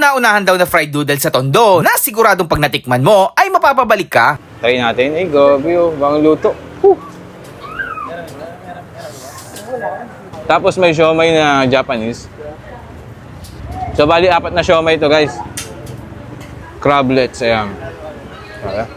kauna-unahan daw na fried noodle sa Tondo na siguradong pag natikman mo ay mapapabalik ka. Try natin. Ay, gabi oh. Bang luto. Tapos may siomay na Japanese. So, bali apat na siomay ito, guys. Crablets, ayan. Kaya.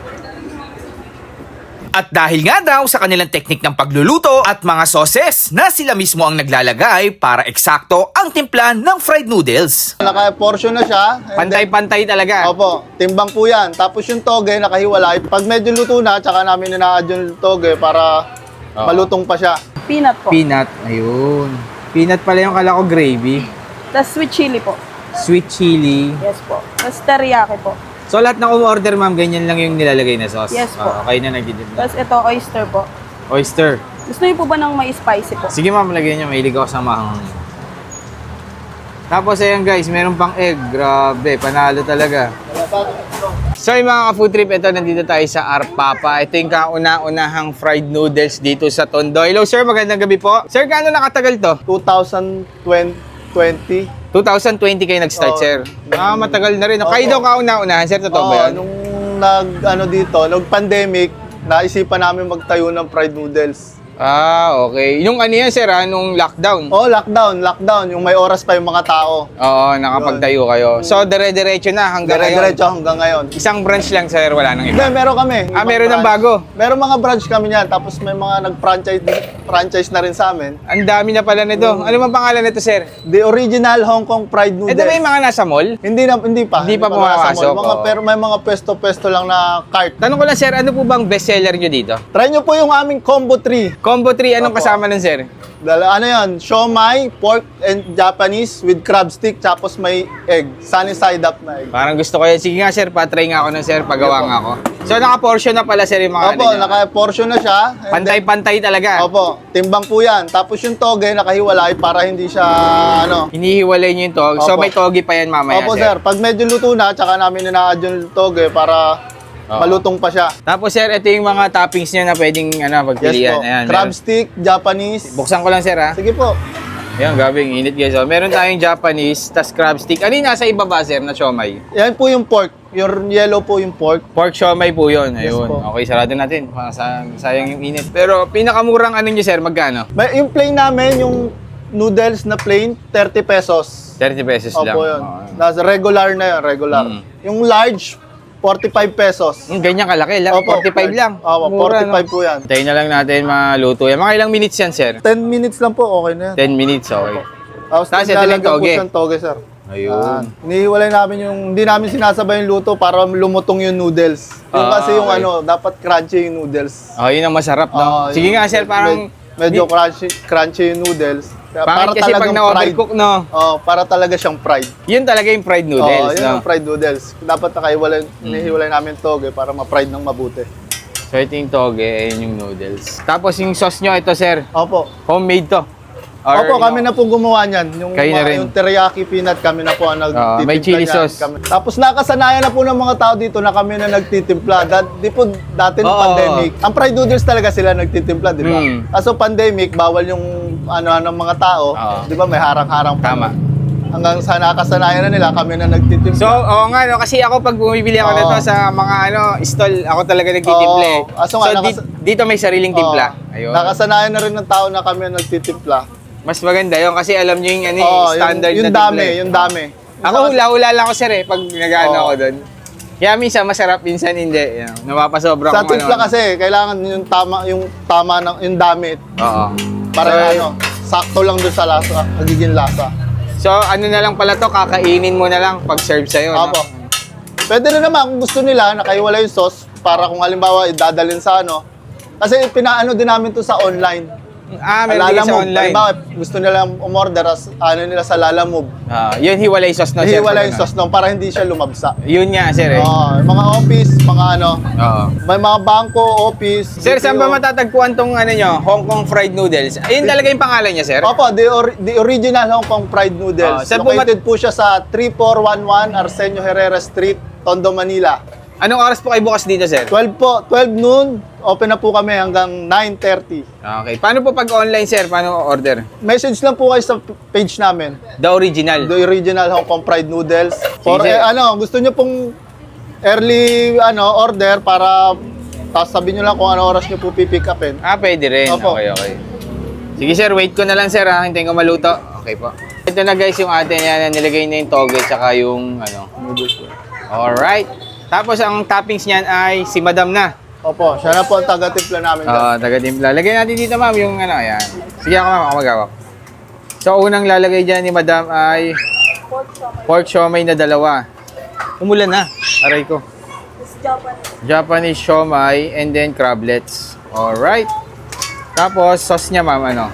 At dahil nga daw sa kanilang teknik ng pagluluto at mga sauces na sila mismo ang naglalagay para eksakto ang timpla ng fried noodles. Naka-portion na siya. Pantay-pantay talaga. Opo, timbang po yan. Tapos yung toge, nakahiwalay. Pag medyo luto na, tsaka namin ina-add yung toge para Oo. malutong pa siya. Peanut po. Peanut, ayun. Peanut pala yung kala ko gravy. Tapos sweet chili po. Sweet chili. Yes po. Tapos teriyaki po. So lahat na umorder ma'am, ganyan lang yung nilalagay na sauce. Yes po. Ah, okay na nagdidip. Tapos ito, oyster po. Oyster. Gusto niyo po ba ng may spicy po? Sige ma'am, lagyan niyo. Mahilig ako sa mahang. Tapos ayan guys, meron pang egg. Grabe, panalo talaga. So yung mga ka-food trip, ito nandito tayo sa Arpapa. Ito yung kauna-unahang fried noodles dito sa Tondo. Hello sir, magandang gabi po. Sir, gaano nakatagal to? 2020. 2020 kayo nag-start, Oo. sir. Ah, matagal na rin. Kayo Opo. daw kauna-unahan, sir. Totoo ba Oo, yan? nung nag, ano dito, nung pandemic, naisipan namin magtayo ng fried noodles. Ah, okay. Yung ano yan, sir, ah, nung lockdown. Oh, lockdown, lockdown. Yung may oras pa yung mga tao. Oo, nakapagtayo kayo. So, dire-diretso na hanggang ngayon. Dire-diretso hanggang ngayon. Isang branch lang, sir. Wala nang Hindi, iba. meron kami. Ah, Ibang meron ng branch. bago? Meron mga branch kami niyan. Tapos may mga nag-franchise franchise na rin sa amin. Ang dami na pala nito. Ano bang pangalan nito, sir? The original Hong Kong fried noodles. Ito ba yung mga nasa mall? Hindi na hindi pa. Hindi pa pumapasok, mall. Mga oo. pero may mga pesto-pesto lang na cart. Tanong ko lang, sir, ano po bang bestseller nyo dito? Try nyo po yung aming combo 3. Combo 3, anong Opo. kasama nun, sir? Dala, ano yan? Siomai, pork and Japanese with crab stick tapos may egg. Sunny side up na egg. Parang gusto ko yan. Sige nga, sir, patry nga ako nun, sir. Pagawa nga ako. So, naka-portion na pala, sir, yung mga Opo, ano naka-portion na siya. And Pantay-pantay talaga. Opo, timbang po yan. Tapos yung toge nakahiwalay para hindi siya ano. Hinihiwalay nyo yung tog. So, Opo. may togi pa yan mamaya, Opo sir, pag medyo luto na, tsaka namin ina-add yung toge para Oo. malutong pa siya. Tapos, sir, ito yung mga toppings nyo na pwedeng ano, Yes pagpilian. po. Ayan, Crab meron. stick, Japanese. Buksan ko lang, sir, ha? Sige po. Ayan, gabing init, guys. Oh. Meron tayong Japanese, tas crab stick. Ano yung nasa ibaba, sir, na siomay? Yan po yung pork. Yung yellow po yung pork. Pork siomay po yun. Yes Ayun. po. okay, sarado natin. Para sa, sayang yung init. Pero pinakamurang ano nyo, sir, magkano? May, yung plain namin, yung noodles na plain, 30 pesos. 30 pesos lang. Opo yun. Oo. Nasa regular na yun, regular. Mm. Yung large, 45 pesos. Yung ganyan kalaki lang. Opo, 45 lang. Opo, Mura, 45 po yan. Tayo na lang natin maluto yan. Mga ilang minutes yan, sir? 10 minutes lang po, okay na yan. 10 minutes, okay. Tapos Tapos ito lang toge. siyang toge, sir. Ayun. Yan. Inihiwalay namin yung, hindi namin sinasabay yung luto para lumutong yung noodles. Yung Ah, kasi yung okay. ano, dapat crunchy yung noodles. Oh, yun ang masarap, no? Ah, Sige yun. nga, sir, parang... Med- medyo crunchy, crunchy yung noodles. Pangit kasi pag na-overcook, no? Oh, para talaga siyang fried. Yun talaga yung fried Oh, noodles, yun no? yung fried noodles. Dapat nakahiwalay, Mm. inihiwalay namin toge para ma-fried ng mabuti. So, ito yung toge, ayun yung noodles. Tapos yung sauce nyo, ito, sir, Opo. homemade to. Opo, kami na po gumawa niyan. Yung, Kayo na rin. yung teriyaki peanut, kami na po ang nagtitimpla may chili niyan. sauce. Kami. Tapos nakasanayan na po ng mga tao dito na kami na nagtitimpla. Dat, di po dati ng Oo. pandemic. Ang fried noodles talaga sila nagtitimpla, di ba? Hmm. Kaso pandemic, bawal yung ano ng mga tao. Oo. Di ba? May harang-harang pa. Tama. Hanggang sa nakasanayan na nila, kami na nagtitimpla. So, oo nga, no? Kasi ako pag bumibili ako Oo. nito sa mga ano, stall, ako talaga nagtitimple. Oo. Nga, so, di- nakas- dito may sariling timpla. Oo. Ayun. Nakasanayan na rin ng tao na kami ang nagtitimpla. Mas maganda yun kasi alam nyo yung ano, eh, Oo, standard yung, yung na dami, timpla. yung dami. Ako hula-hula lang ako sir eh, pag nag-ano Oo. ako doon. Kaya minsan masarap, minsan hindi. Yan. Napapasobra Sa kung timpla ano. kasi, kailangan yung tama, yung tama ng yung dami. Oo. Para So, ano, sakto lang doon sa lasa, magiging lasa. So, ano na lang pala to, kakainin mo na lang pag serve sa'yo. no? Apo. Pwede na naman kung gusto nila, nakaiwala yung sauce para kung halimbawa idadalin sa ano. Kasi pinaano din namin to sa online. Ah, meron din sa online. Halimbawa, gusto nila umorder as ano nila sa Lalamove. Ah, yun, hiwalay sauce na sir. Hiwala pag yung ano. sauce nung para hindi siya lumabsa. Yun nga sir eh. Oo, yung mga office, mga ano, Oo. may mga bangko, office. Sir, saan ba matatagpuan tong ano nyo, Hong Kong fried noodles? Ayun talaga yung pangalan niya, sir? Opo, the, or- the original Hong Kong fried noodles. Ah, saan po Located po siya sa 3411 Arsenio Herrera Street, Tondo, Manila. Anong oras po kayo bukas dito, sir? 12 po, 12 noon open na po kami hanggang 9.30. Okay. Paano po pag online, sir? Paano order? Message lang po kayo sa page namin. The original. The original Hong Kong Fried Noodles. Or Sige. eh, ano, gusto nyo pong early ano order para tapos sabihin nyo lang kung ano oras nyo po pipick upin. Ah, pwede rin. Opo. Okay, okay. Sige sir, wait ko na lang sir ha. Hintayin ko maluto. Okay po. Ito na guys yung atin yan. Nilagay na yung toge tsaka yung ano. Alright. Tapos ang toppings niyan ay si madam na. Opo, siya na po ang taga-timpla namin. Oo, uh, taga-timpla. Lagay natin dito ma'am yung ano, ayan. Sige ako ma'am, ako magawak. So unang lalagay dyan ni madam ay pork siomay na dalawa. Umulan na. Aray ko. Japanese siomay and then crablets. Alright. Tapos sauce niya ma'am, ano?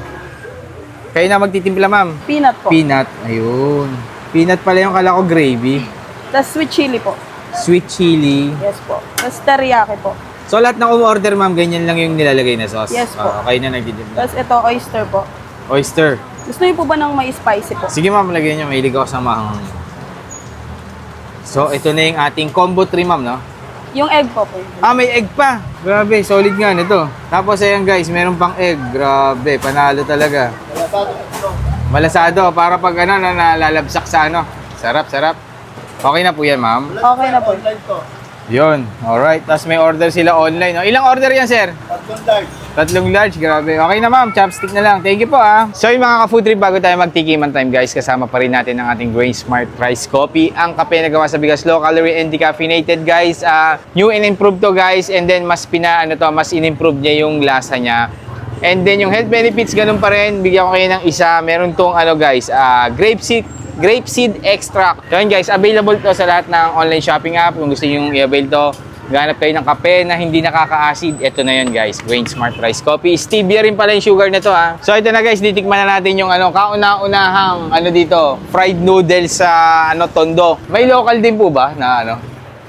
Kayo na magtitimpla ma'am. Peanut po. Peanut. Ayun. Peanut pala yung kala ko gravy. Tapos sweet chili po. Sweet chili. Yes po. Tapos teriyaki po. So lahat ng umorder ma'am, ganyan lang yung nilalagay na sauce. Yes po. Oo, kayo na nagtitimpla. Tapos ito, oyster po. Oyster. Gusto niyo po ba ng may spicy po? Sige ma'am, lagyan niyo. Mahilig ako sa mahang. So, ito na yung ating combo 3 ma'am, no? Yung egg po po. Ah, may egg pa. Grabe, solid nga nito. Tapos ayan guys, meron pang egg. Grabe, panalo talaga. Malasado, para pag ano, na nalalabsak sa ano. Sarap, sarap. Okay na po yan, ma'am. Okay na po. Yun, alright. Tapos may order sila online. no? Ilang order yan, sir? Tatlong large, grabe. Okay na ma'am, chopstick na lang. Thank you po ah. So yung mga ka-food trip, bago tayo magtikiman time guys, kasama pa rin natin ang ating Grain Smart Rice Coffee. Ang kape na gawa sa bigas, low calorie and decaffeinated guys. Ah, new and improved to guys. And then mas pina, ano to, mas in-improve niya yung lasa niya. And then yung health benefits, ganun pa rin. Bigyan ko kayo ng isa. Meron tong ano guys, ah, grape seed grape seed extract. So guys, available to sa lahat ng online shopping app. Kung gusto nyo i-avail to, ganap kayo ng kape na hindi nakaka-acid. Ito na yun guys, Grain Smart Rice Coffee. Stevia rin pala yung sugar na to ha. So ito na guys, titikman na natin yung ano, kauna-unahang ano dito, fried noodles sa ano, Tondo. May local din po ba na ano?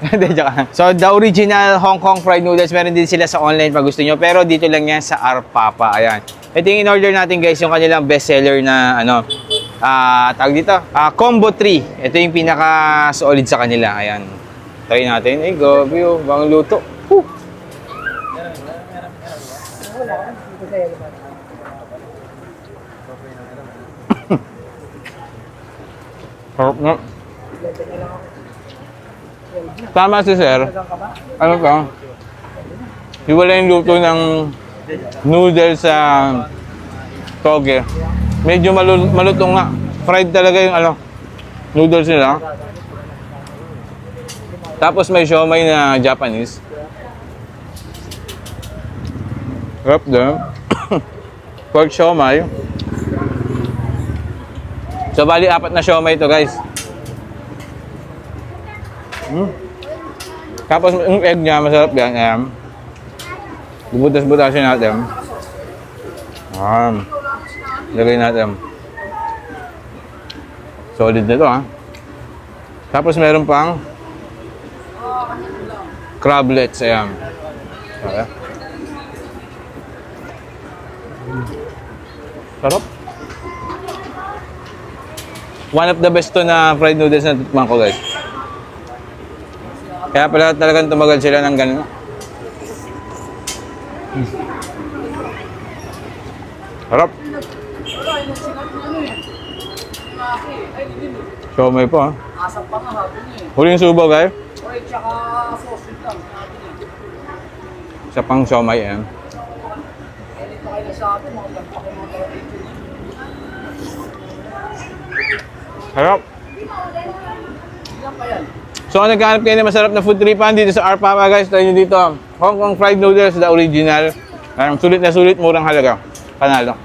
Hindi. So, the original Hong Kong fried noodles, meron din sila sa online pag gusto nyo. Pero dito lang yan sa Arpapa. Ayan. Ito yung in-order natin guys, yung kanilang bestseller na ano, ah tawag dito, ah, Combo 3. Ito yung pinaka-solid sa kanila. Ayan. Try natin. Ay, gabi oh. Bang luto. Whew. Sarap nga. Tama si sir. Ano to? Iwala yung luto ng noodles sa toge. Medyo malu- malutong nga. Fried talaga yung ano, noodles nila. Tapos may siomay na Japanese. Sarap din. Pork siomay. So, bali apat na siomay ito, guys. Mm. Tapos yung egg niya, masarap yan. Ayan. Bubutas-butasin natin. Ayan. Lagay natin. Solid na ito, ha. Tapos meron pang crablets. Ayan. Okay. Sarap. One of the best to na fried noodles na tikman ko, guys. Kaya pala talagang tumagal sila ng ganun. Mm. Harap. Siomay po ha. Huling subo guys. Isa pang siomay yan. Harap. So, kung nagkahanap kayo ng masarap na food tripan dito sa Arpapa guys, tayo nyo dito. Hong Kong fried noodles, the original. Um, sulit na sulit, murang halaga. Panalo.